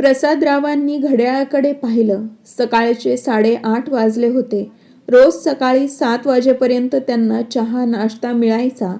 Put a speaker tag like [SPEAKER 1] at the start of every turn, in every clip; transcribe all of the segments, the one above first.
[SPEAKER 1] प्रसादरावांनी घड्याळाकडे पाहिलं. सकाळचे साडेआठ वाजले होते. रोज सकाळी सात वाजेपर्यंत त्यांना चहा नाश्ता मिळायचा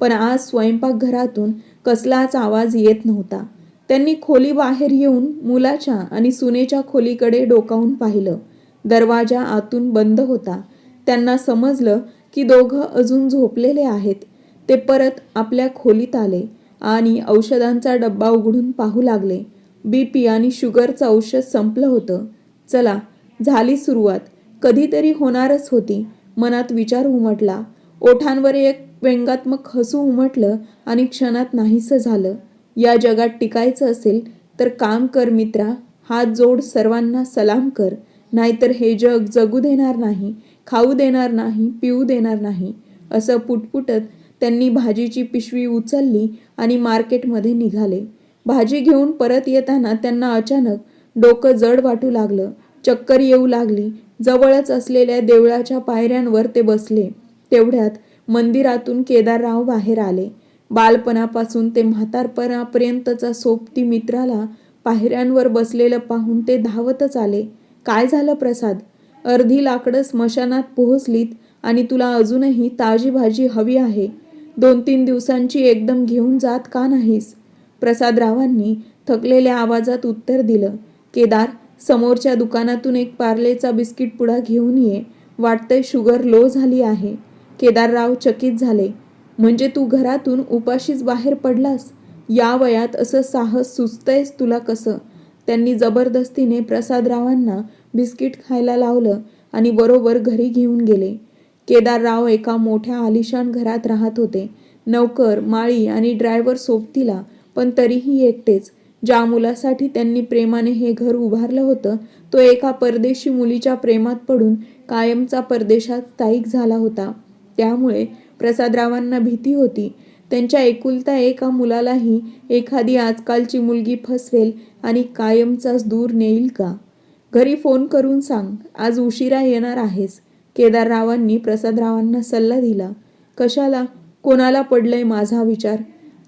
[SPEAKER 1] पण आज स्वयंपाकघरातून कसलाच आवाज येत नव्हता. त्यांनी खोली बाहेर येऊन मुलाच्या आणि सुनेच्या खोलीकडे डोकावून पाहिलं. दरवाजा आतून बंद होता. त्यांना समजलं की दोघं अजून झोपलेले आहेत. ते परत आपल्या खोलीत आले आणि औषधांचा डब्बा उघडून पाहू लागले. बीपी आणि शुगरचं औषध संपलं होतं. चला झाली सुरुवात. कधीतरी होणारच होती. मनात विचार उमटला. ओठांवर एक व्यंगात्मक हसू उमटलं आणि क्षणात नाहीसं झालं. या जगात टिकायचं असेल तर काम कर मित्रा. हात जोड सर्वांना सलाम कर. नाहीतर हे जग जगू देणार नाही खाऊ देणार नाही पिऊ देणार नाही. असं पुटपुटत त्यांनी भाजीची पिशवी उचलली आणि मार्केटमध्ये निघाले. भाजी घेऊन परत येताना त्यांना अचानक डोकं जड वाटू लागलं. चक्कर येऊ लागली. जवळच असलेल्या देवळाच्या पायऱ्यांवर ते बसले. तेवढ्यात मंदिरातून केदारराव बाहेर आले. बालपणापासून ते म्हातारपणापर्यंतचा सोबती मित्राला पायऱ्यांवर बसलेलं पाहून ते धावतच आले. काय झालं प्रसाद? अर्धी लाकडं स्मशानात पोहोचलीत आणि तुला अजूनही ताजी भाजी हवी आहे. दोन तीन दिवसांची एकदम घेऊन जात का नाहीस? प्रसादरावांनी थकलेल्या आवाजात उत्तर दिलं केदार समोरच्या दुकानातून एक पार्लेचा बिस्किट पुडा घेऊन ये वाटतंय शुगर लो झाली आहे. केदारराव चकित झाले म्हणजे तू घरातून उपाशीच बाहेर पडलास? या वयात असं साहस सुचतंयस तुला कसं? त्यांनी जबरदस्तीने प्रसादरावांना बिस्किट खायला लावलं आणि बरोबर घरी घेऊन गेले. केदारराव एका मोठ्या आलिशान घरात राहत होते. नौकर माळी आणि ड्रायव्हर सोबतीला पण तरीही एकटेच. ज्या मुलासाठी त्यांनी प्रेमाने हे घर उभारलं होतं तो एका परदेशी मुलीच्या प्रेमात पडून कायमचा परदेशात स्थायिक झाला होता. त्यामुळे प्रसादरावांना भीती होती. त्यांच्या एकुलता एका मुलालाही एखादी आजकालची मुलगी फसवेल आणि कायमचाच दूर नेईल का? घरी फोन करून सांग आज उशिरा येणार आहेस. केदाररावांनी प्रसादरावांना सल्ला दिला. कशाला? कोणाला पडलंय माझा विचार?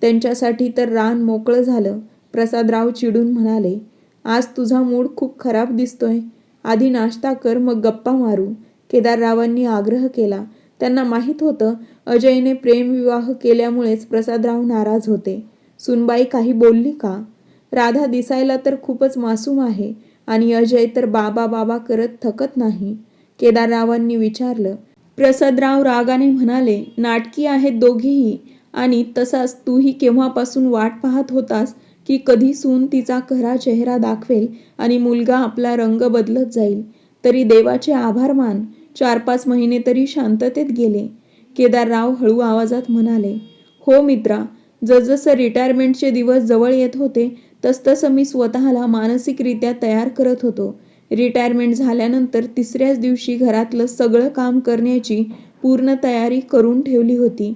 [SPEAKER 1] त्यांच्यासाठी तर रान मोकळं झालं. प्रसादराव चिडून म्हणाले आज तुझा मूड खूप खराब दिसतोय. आधी नाश्ता कर मग गप्पा मारू. केदाररावांनी आग्रह केला. त्यांना माहीत होतं अजयने प्रेमविवाह केल्यामुळेच प्रसादराव नाराज होते. सुनबाई काही बोलली का? राधा दिसायला तर खूपच मासूम आहे आणि अजय तर बाबा बाबा करत थकत नाही. केदाररावांनी विचारलं. प्रसादराव रागाने म्हणाले नाटकी आहेत दोघीही. आणि तसाच तूही केव्हापासून वाट पाहत होतास की कधी सून तिचा खरा चेहरा दाखवेल आणि मुलगा आपला रंग बदलत जाईल. तरी देवाचे आभार मान. चार पाच महिने तरी शांततेत गेले. केदारराव हळू आवाजात म्हणाले हो मित्रा जसजसं रिटायरमेंटचे दिवस जवळ येत होते तसतसं मी स्वतःला मानसिकरित्या तयार करत होतो. रिटायरमेंट झाल्यानंतर तिसऱ्याच दिवशी घरातलं सगळं काम करण्याची पूर्ण तयारी करून ठेवली होती.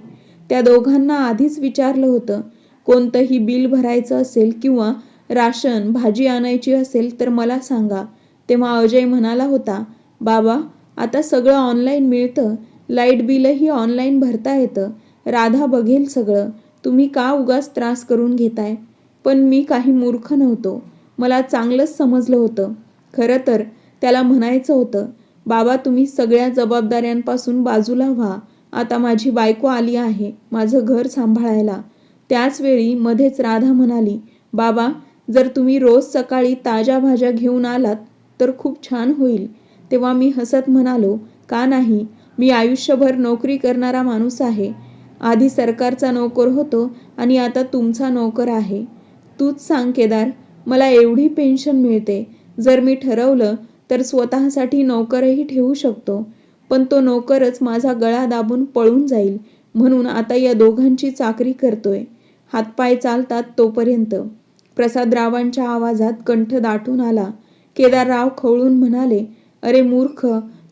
[SPEAKER 1] त्या दोघांना आधीच विचारलं होतं कोणतंही बिल भरायचं असेल किंवा राशन भाजी आणायची असेल तर मला सांगा. तेव्हा अजय म्हणाला होता बाबा आता सगळं ऑनलाईन मिळतं लाइट बिलही ऑनलाईन भरता येतं. राधा बघेल सगळं. तुम्ही का उगाच त्रास करून घेताय? पण मी काही मूर्ख नव्हतो. मला चांगलंच समजलं होतं. खरं तर त्याला म्हणायचं होतं बाबा तुम्ही सगळ्या जबाबदाऱ्यांपासून बाजूला व्हा. आता माझी बायको आली आहे माझं घर सांभाळायला. त्याचवेळी मध्येच राधा म्हणाली बाबा जर तुम्ही रोज सकाळी ताज्या भाज्या घेऊन आलात तर खूप छान होईल. तेव्हा मी हसत म्हणालो का नाही? मी आयुष्यभर नोकरी करणारा माणूस आहे. आधी सरकारचा नोकर होतो आणि आता तुमचा नोकर आहे. तूच सांग केदार मला एवढी पेन्शन मिळते. जर मी ठरवलं तर स्वतःसाठी नोकरही ठेवू शकतो. पण तो नोकरच माझा गळा दाबून पळून जाईल म्हणून आता या दोघांची चाकरी करतोय. हातपाय चालतात तोपर्यंत. प्रसादरावांच्या आवाजात कंठ दाटून आला. केदारराव खवळून म्हणाले अरे मूर्ख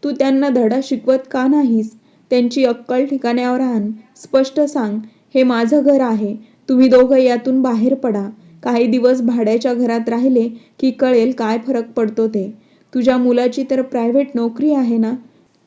[SPEAKER 1] तू त्यांना धडा शिकवत का नाहीस? त्यांची अक्कल ठिकाण्यावर आण. स्पष्ट सांग हे माझं घर आहे. तुम्ही दोघं यातून बाहेर पडा. काही दिवस भाड्याच्या घरात राहिले की कळेल काय फरक पडतो ते. तुझ्या मुलाची तर प्रायव्हेट नोकरी आहे ना?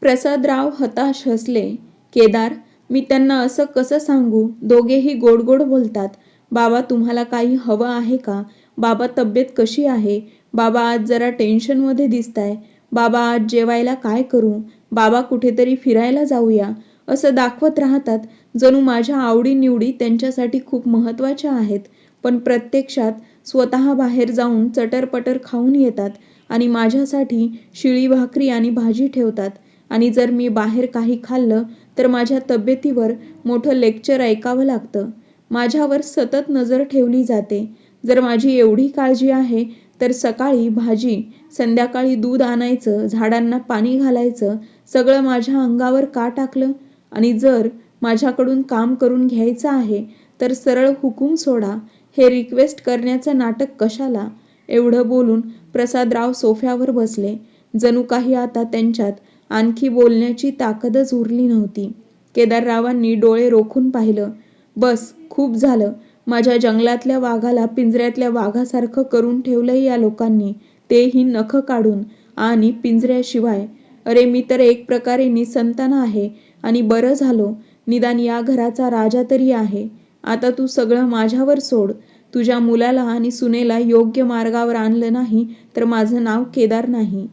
[SPEAKER 1] प्रसादराव हताश हसले. केदार मी त्यांना असं कसं सांगू? दोघेही गोड गोड बोलतात. बाबा तुम्हाला काही हवं आहे का? बाबा तब्येत कशी आहे? बाबा आज जरा टेन्शनमध्ये दिसताय. बाबा आज जेवायला काय करू? बाबा कुठेतरी फिरायला जाऊया. असं दाखवत राहतात. जणू माझ्या आवडीनिवडी त्यांच्यासाठी खूप महत्त्वाच्या आहेत. पण प्रत्यक्षात स्वतः बाहेर जाऊन चटरपटर खाऊन येतात आणि माझ्यासाठी शिळी भाकरी आणि भाजी ठेवतात. आणि जर मी बाहेर काही खाल्लं तर माझ्या तब्येतीवर मोठं लेक्चर ऐकावं लागतं. माझ्यावर सतत नजर ठेवली जाते. जर माझी एवढी काळजी आहे तर सकाळी भाजी संध्याकाळी दूध आणायचं झाडांना पाणी घालायचं सगळं माझ्या अंगावर का टाकलं? आणि जर माझ्याकडून काम करून घ्यायचं आहे तर सरळ हुकूम सोडा. हे रिक्वेस्ट करण्याचं नाटक कशाला? एवढं बोलून प्रसादराव सोफ्यावर बसले. जणू काही आता त्यांच्यात आणखी बोलण्याची ताकदच उरली नव्हती. केदाररावांनी डोळे रोखून पाहिलं. बस खूप झालं. माझ्या जंगलातल्या वाघाला पिंजऱ्यातल्या वाघासारखं करून ठेवलंय या लोकांनी. तेही नखं काढून आणि पिंजऱ्याशिवाय. अरे मी तर एक प्रकारे निसंतान आहे आणि बरं झालो. निदान या घराचा राजा तरी आहे. आता तू सगळं माझ्यावर सोड. तुझ्या मुलाला आणि सुनेला योग्य मार्गावर आणलं नाही तर माझं नाव केदार नाही.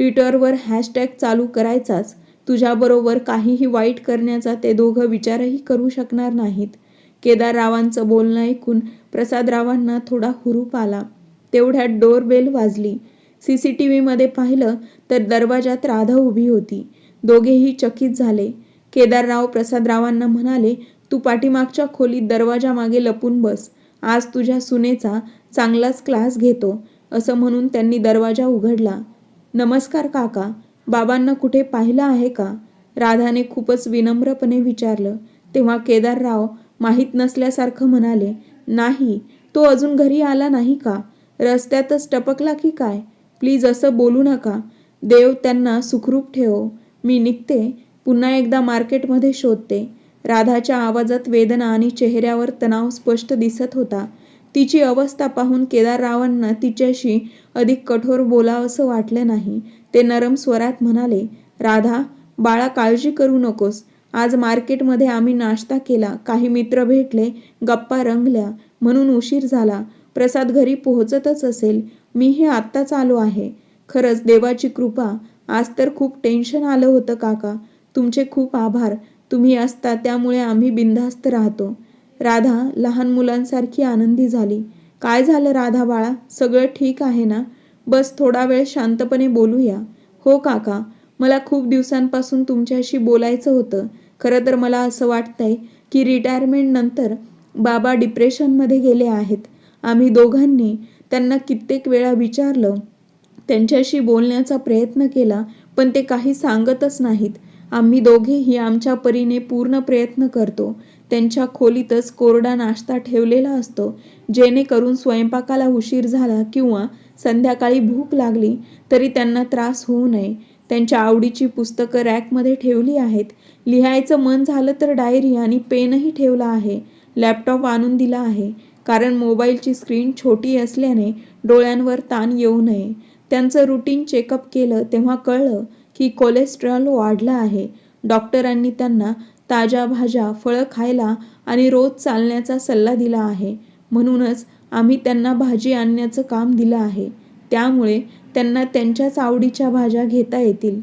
[SPEAKER 1] ट्विटरवर हॅशटॅग चालू करायचाच. तुझ्याबरोबर काहीही वाईट करण्याचा ते दोघं विचारही करू शकणार नाहीत. केदाररावांचं बोलणं ऐकून प्रसादरावांना थोडा हुरूप आला. तेवढ्यात डोरबेल वाजली. सी सी टी व्हीमध्ये पाहिलं तर दरवाजात राधा उभी होती. दोघेही चकित झाले. केदारराव प्रसादरावांना म्हणाले तू पाठीमागच्या खोलीत दरवाजामागे लपून बस. आज तुझ्या सुनेचा चांगलाच क्लास घेतो. असं म्हणून त्यांनी दरवाजा उघडला. नमस्कार काका. बाबांना कुठे पाहिलं आहे का? राधाने खूपच विनम्रपणे विचारलं. तेव्हा केदारराव माहीत नसल्यासारखं म्हणाले नाही तो अजून घरी आला नाही का? रस्त्यातच टपकला की काय? प्लीज असं बोलू नका. देव त्यांना सुखरूप ठेवो. मी निघते पुन्हा एकदा मार्केटमध्ये शोधते. राधाच्या आवाजात वेदना आणि चेहऱ्यावर तणाव स्पष्ट दिसत होता. तिची अवस्था पाहून केदाररावांना तिच्याशी अधिक कठोर बोलावंसं वाटलं नाही. ते नरम स्वरात म्हणाले राधा बाळा काळजी करू नकोस. आज मार्केटमध्ये आम्ही नाश्ता केला काही मित्र भेटले गप्पा रंगल्या. म्हणून उशीर झाला. प्रसाद घरी पोहोचतच असेल. मी हे आत्ताच आलो आहे. खरंच देवाची कृपा. आज तर खूप टेन्शन आलं होतं काका. तुमचे खूप आभार. तुम्ही असता त्यामुळे आम्ही बिनधास्त राहतो. राधा लहान मुलांसारखी आनंदी झाली. काय झालं राधा बाळा? सगळं ठीक आहे ना? बस थोडा वेळ शांतपणे बोलूया. हो काका. मला खूप दिवसांपासून तुमच्याशी बोलायचं होतं. खरं तर मला असं वाटतंय की रिटायरमेंट नंतर बाबा डिप्रेशनमध्ये गेले आहेत. आम्ही दोघांनी त्यांना कित्येक वेळा विचारलं. त्यांच्याशी बोलण्याचा प्रयत्न केला पण ते काही सांगतच नाहीत. आम्ही दोघेही आमच्या परीने पूर्ण प्रयत्न करतो. त्यांच्या खोलीतच कोरडा नाश्ता ठेवलेला असतो. जेणेकरून स्वयंपाकाला उशीर झाला किंवा संध्याकाळी भूक लागली तरी त्यांना त्रास होऊ नये. त्यांच्या आवडीची पुस्तकं रॅकमध्ये ठेवली आहेत. लिहायचं मन झालं तर डायरी आणि पेनही ठेवला आहे. लॅपटॉप आणून दिला आहे. कारण मोबाईलची स्क्रीन छोटी असल्याने डोळ्यांवर ताण येऊ नये. त्यांचं रुटीन चेकअप केलं तेव्हा कळलं की कोलेस्ट्रॉल वाढलं आहे. डॉक्टरांनी त्यांना ताज्या भाज्या फळं खायला आणि रोज चालण्याचा सल्ला दिला आहे. म्हणूनच आम्ही त्यांना भाजी आणण्याचं काम दिलं आहे. त्यामुळे त्यांना त्यांच्याच आवडीच्या भाज्या घेता येतील.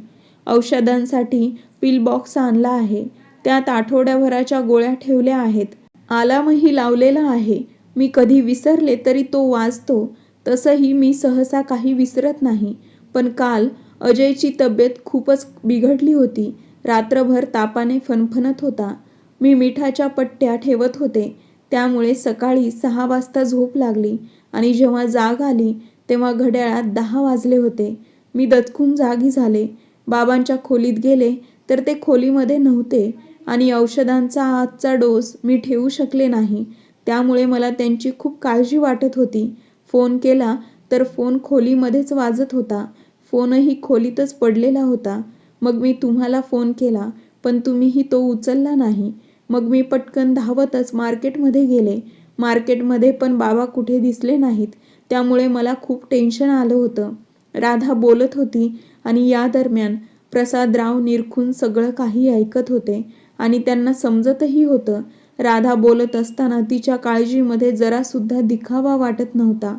[SPEAKER 1] औषधांसाठी पिल बॉक्स आणला आहे. त्यात आठवड्याभराच्या गोळ्या ठेवल्या आहेत. आलामही लावलेला आहे. मी कधी विसरले तरी तो वाचतो. तसंही मी सहसा काही विसरत नाही. पण काल अजयची तब्येत खूपच बिघडली होती. रात्रभर तापाने फणफणत होता. मी मिठाच्या पट्ट्या ठेवत होते. त्यामुळे सकाळी सहा वाजता झोप लागली आणि जेव्हा जाग आली तेव्हा घड्याळात दहा वाजले होते. मी दचकून जागी झाले. बाबांच्या खोलीत गेले तर ते खोलीमध्ये नव्हते आणि औषधांचा आजचा डोस मी ठेवू शकले नाही. त्यामुळे मला त्यांची खूप काळजी वाटत होती. फोन केला तर फोन खोलीमध्येच वाजत होता. फोनही खोलीतच पडलेला होता. मग मी तुम्हाला फोन केला पण तुम्हीही तो उचलला नाही. मग मी पटकन धावतच मार्केटमध्ये गेले. मार्केटमध्ये पण बाबा कुठे दिसले नाहीत. त्यामुळे मला खूप टेन्शन आलं होतं. राधा बोलत होती आणि या दरम्यान प्रसादराव निरखून सगळं काही ऐकत होते आणि त्यांना समजतही होतं. राधा बोलत असताना तिच्या काळजीमध्ये जरासुद्धा दिखावा वाटत नव्हता.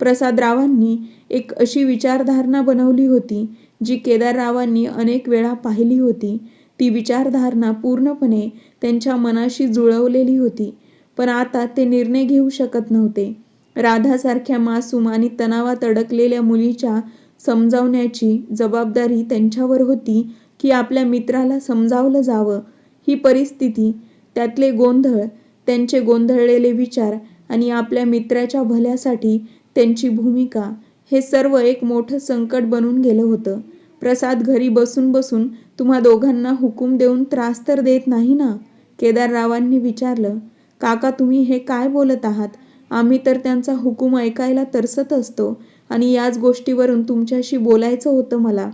[SPEAKER 1] प्रसादरावांनी एक अशी विचारधारणा बनवली होती जी केदाररावांनी अनेक वेळा पाहिली होती ती विचारधारणा पूर्णपणे त्यांच्या मनाशी जुळवलेली होती. पण आता ते निर्णय घेऊ शकत नव्हते. राधासारख्या मासूम आणि तणावात अडकलेल्या मुलीच्या समजावण्याची जबाबदारी त्यांच्यावर होती की आपल्या मित्राला समजावलं जावं. ही परिस्थिती त्यातले गोंधळ त्यांचे गोंधळलेले विचार आणि आपल्या मित्राच्या भल्यासाठी त्यांची भूमिका हे सर्व एक मोठं संकट बनून गेलं होतं. प्रसाद घरी बसून बसून तुम्हा दोघांना हुकूम देऊन त्रास तर देत नाही ना? केदाररावांनी विचारलं काका तुम्ही हे काय बोलत आहात? आम्ही तर त्यांचा हुकूम ऐकायला तरसत असतो आणि याच गोष्टीवरून तुमच्याशी बोलायचं होतं मला.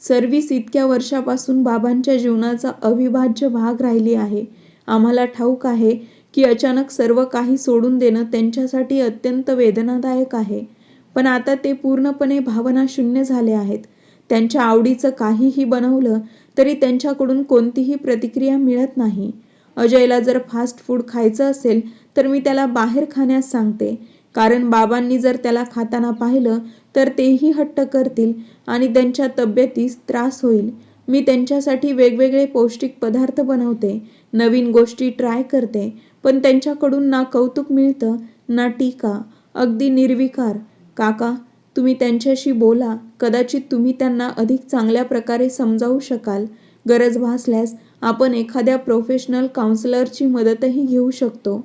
[SPEAKER 1] सर्व्हिस इतक्या वर्षापासून बाबांच्या जीवनाचा अविभाज्य भाग राहिली आहे. आम्हाला ठाऊक आहे की अचानक सर्व काही सोडून देणं त्यांच्यासाठी अत्यंत वेदनादायक आहे. पण आता ते पूर्णपणे भावना शून्य झाले आहेत. त्यांच्या आवडीचं काहीही बनवलं तरी त्यांच्याकडून कोणतीही प्रतिक्रिया मिळत नाही. अजयला जर फास्ट फूड खायचं असेल तर मी त्याला बाहेर खाण्यास सांगते. कारण बाबांनी जर त्याला खाताना पाहिलं तर तेही हट्ट करतील आणि त्यांच्या तब्येतीस त्रास होईल. मी त्यांच्यासाठी वेगवेगळे पौष्टिक पदार्थ बनवते. नवीन गोष्टी ट्राय करते. पण त्यांच्याकडून ना कौतुक मिळतं ना टीका. अगदी निर्विकार. काका तुम्ही त्यांच्याशी बोला. कदाचित तुम्ही त्यांना अधिक चांगल्या प्रकारे समजावू शकाल. गरज भासल्यास आपण एखाद्या प्रोफेशनल काउन्सलरची मदतही घेऊ शकतो.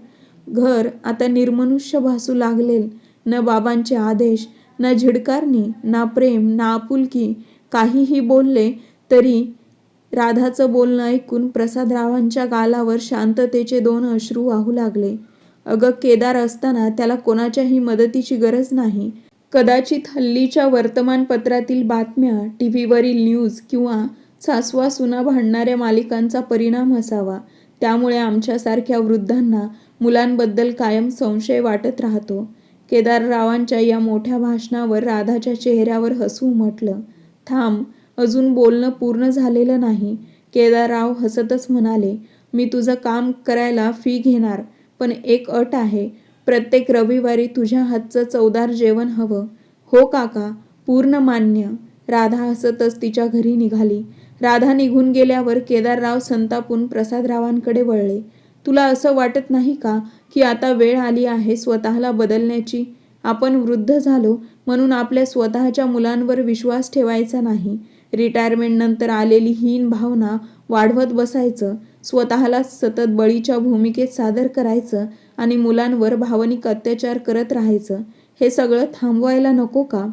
[SPEAKER 1] घर आता निर्मनुष्य भासू लागलेल. न बाबांचे आदेश न झिडकारणी ना प्रेम ना आपुलकी. काहीही बोलले तरी राधाचं बोलणं ऐकून प्रसादरावांच्या गालावर शांततेचे दोन अश्रू वाहू लागले. अगं केदार असताना त्याला कोणाच्याही मदतीची गरज नाही. कदाचित हल्लीच्या वर्तमानपत्रातील बातम्या टी व्हीवरील न्यूज किंवा सासवा सुना भांडणाऱ्या मालिकांचा परिणाम असावा. त्यामुळे आमच्यासारख्या वृद्धांना मुलांबद्दल कायम संशय वाटत राहतो. केदाररावांच्या या मोठ्या भाषणावर राधाच्या चेहऱ्यावर हसू उमटलं थांब अजून बोलणं पूर्ण झालेलं नाही. केदारराव हसतच म्हणाले मी तुझं काम करायला फी घेणार. पण एक अट आहे प्रत्येक रविवारी तुझ्या हातचं चवदार जेवण हवं. हो काका पूर्ण मान्य. राधा हसतच तिच्या घरी निघाली. राधा निघून गेल्यावर केदारराव संतापून प्रसादरावांकडे वळले. तुला असं वाटत नाही का की आता वेळ आली आहे स्वतःला बदलण्याची? आपण वृद्ध झालो म्हणून आपल्या स्वतःच्या मुलांवर विश्वास ठेवायचा नाही. रिटायरमेंट नंतर आलेली हीन भावना वाढवत बसायचं. स्वतःला सतत बळीच्या भूमिकेत सादर करायचं आणि मुलांवर भावनिक अत्याचार करत राहायचं हे सगळं थांबवायला नको का?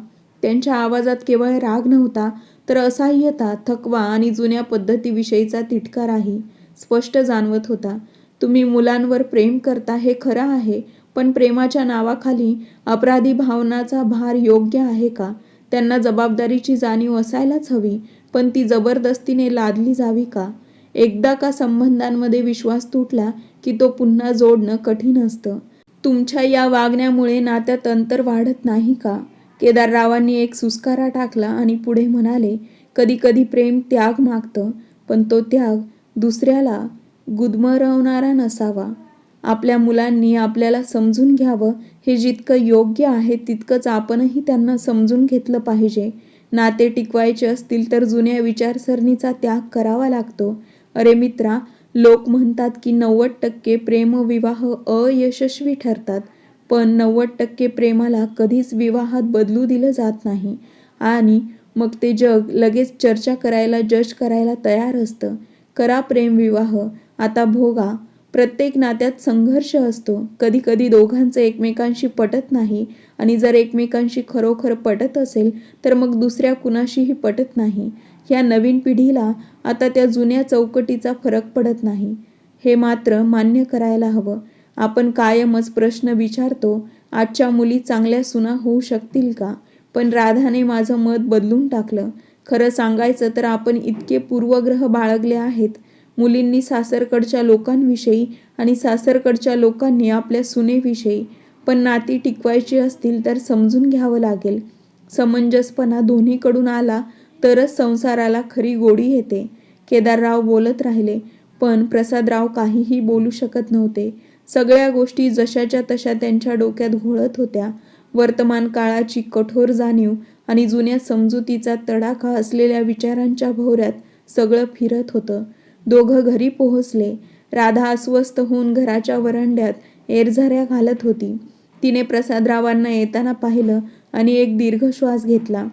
[SPEAKER 1] त्यांच्या आवाजात केवळ राग नव्हता तर असहाय्यता थकवा आणि जुन्या पद्धतीविषयीचा तिटकाराही स्पष्ट जाणवत होता. तुम्ही मुलांवर प्रेम करता हे खरं आहे पण प्रेमाच्या नावाखाली अपराधी भावनाचा भार योग्य आहे का? त्यांना जबाबदारीची जाणीव असायलाच हवी पण ती जबरदस्तीने लादली जावी का? एकदा का संबंधांमध्ये विश्वास तुटला की तो पुन्हा जोडणं कठीण असतं. तुमच्या या वागण्यामुळे नात्यात अंतर वाढत नाही का? केदाररावांनी एक सुस्कारा टाकला आणि पुढे म्हणाले कधी कधी प्रेम त्याग मागतं पण तो त्याग दुसऱ्याला गुदमरवणारा नसावा. आपल्या मुलांनी आपल्याला समजून घ्यावं हे जितकं योग्य आहे तितकंच आपणही त्यांना समजून घेतलं पाहिजे. नाते टिकवायचे असतील तर जुन्या विचारसरणीचा त्याग करावा लागतो. अरे मित्रा लोक म्हणतात की नव्वद टक्के प्रेमविवाह अयशस्वी ठरतात पण नव्वद टक्के प्रेमाला कधीच विवाहात बदलू दिलं जात नाही. आणि मग ते जग लगेच चर्चा करायला जज करायला तयार असतं. करा प्रेमविवाह आता भोगा. प्रत्येक नात्यात संघर्ष असतो. कधी कधी दोघांचं एकमेकांशी पटत नाही. आणि जर एकमेकांशी खरोखर पटत असेल तर मग दुसऱ्या कुणाशीही पटत नाही. ह्या नवीन पिढीला आता त्या जुन्या चौकटीचा फरक पडत नाही. हे मात्र मान्य करायला हवं. आपण कायमच प्रश्न विचारतो आजच्या मुली चांगल्या सुना होऊ शकतील का? पण राधाने माझं मत बदलून टाकलं. खरं सांगायचं तर आपण इतके पूर्वग्रह बाळगले आहेत. मुलींनी सासरकडच्या लोकांविषयी आणि सासरकडच्या लोकांनी आपल्या सुनेविषयी पण नाती टिकवायची असतील तर समजून घ्यावं लागेल. समंजसपणा दोन्हीकडून आला तरच संसाराला खरी गोडी येते. केदारराव बोलत राहिले पण प्रसादराव काहीही बोलू शकत नव्हते. सगळ्या गोष्टी जशाच्या तशा त्यांच्या डोक्यात घोळत होत्या. वर्तमान काळाची कठोर जाणीव आणि जुन्या समजुतीचा तडाखा असलेल्या विचारांच्या भोवऱ्यात सगळं फिरत होतं. दोघं घरी पोहोचले. राधा अस्वस्थ होऊन घराच्या वरांड्यात एरझाऱ्या घालत होती. तिने प्रसादरावांना येताना पाहिलं आणि एक दीर्घ श्वास घेतला.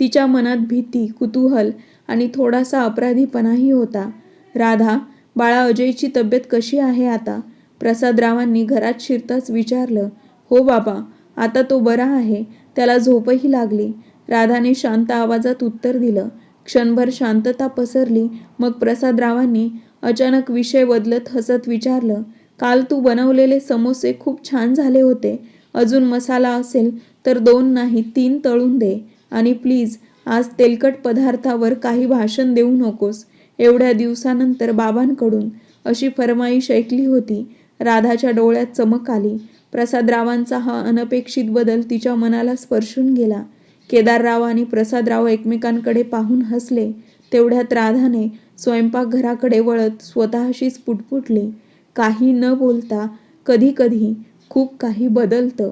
[SPEAKER 1] तिच्या मनात भीती कुतूहल आणि थोडासा अपराधीपणाही होता. राधा बाळा अजयची तब्येत कशी आहे आता? प्रसादरावांनी घरात शिरताच विचारलं हो बाबा आता तो बरा आहे त्याला झोपही लागली. राधाने शांत आवाजात उत्तर दिलं. क्षणभर शांतता पसरली मग प्रसादरावांनी अचानक विषय बदलत हसत विचारलं काल तू बनवलेले समोसे खूप छान झाले होते. अजून मसाला असेल तर दोन नाही तीन तळून दे. आणि प्लीज आज तेलकट पदार्थावर काही भाषण देऊ नकोस. एवढ्या दिवसानंतर बाबांकडून अशी फरमाईश ऐकली होती. राधाच्या डोळ्यात चमक आली. प्रसादरावांचा हा अनपेक्षित बदल तिच्या मनाला स्पर्शून गेला. केदारराव आणि प्रसादराव एकमेकांकडे पाहून हसले. तेवढ्यात राधाने स्वयंपाकघराकडे वळत स्वतःशीच पुटपुटली. काही न बोलता कधी कधी खूप काही बदलतं.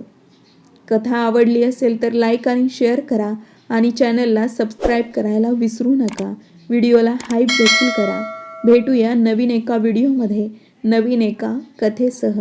[SPEAKER 1] कथा आवडली असेल तर लाईक आणि शेअर करा आणि चॅनलला सबस्क्राईब करायला विसरू नका. व्हिडिओला हाईप देखील करा. भेटूया नवीन एका व्हिडिओमध्ये नवीन एका कथेसह.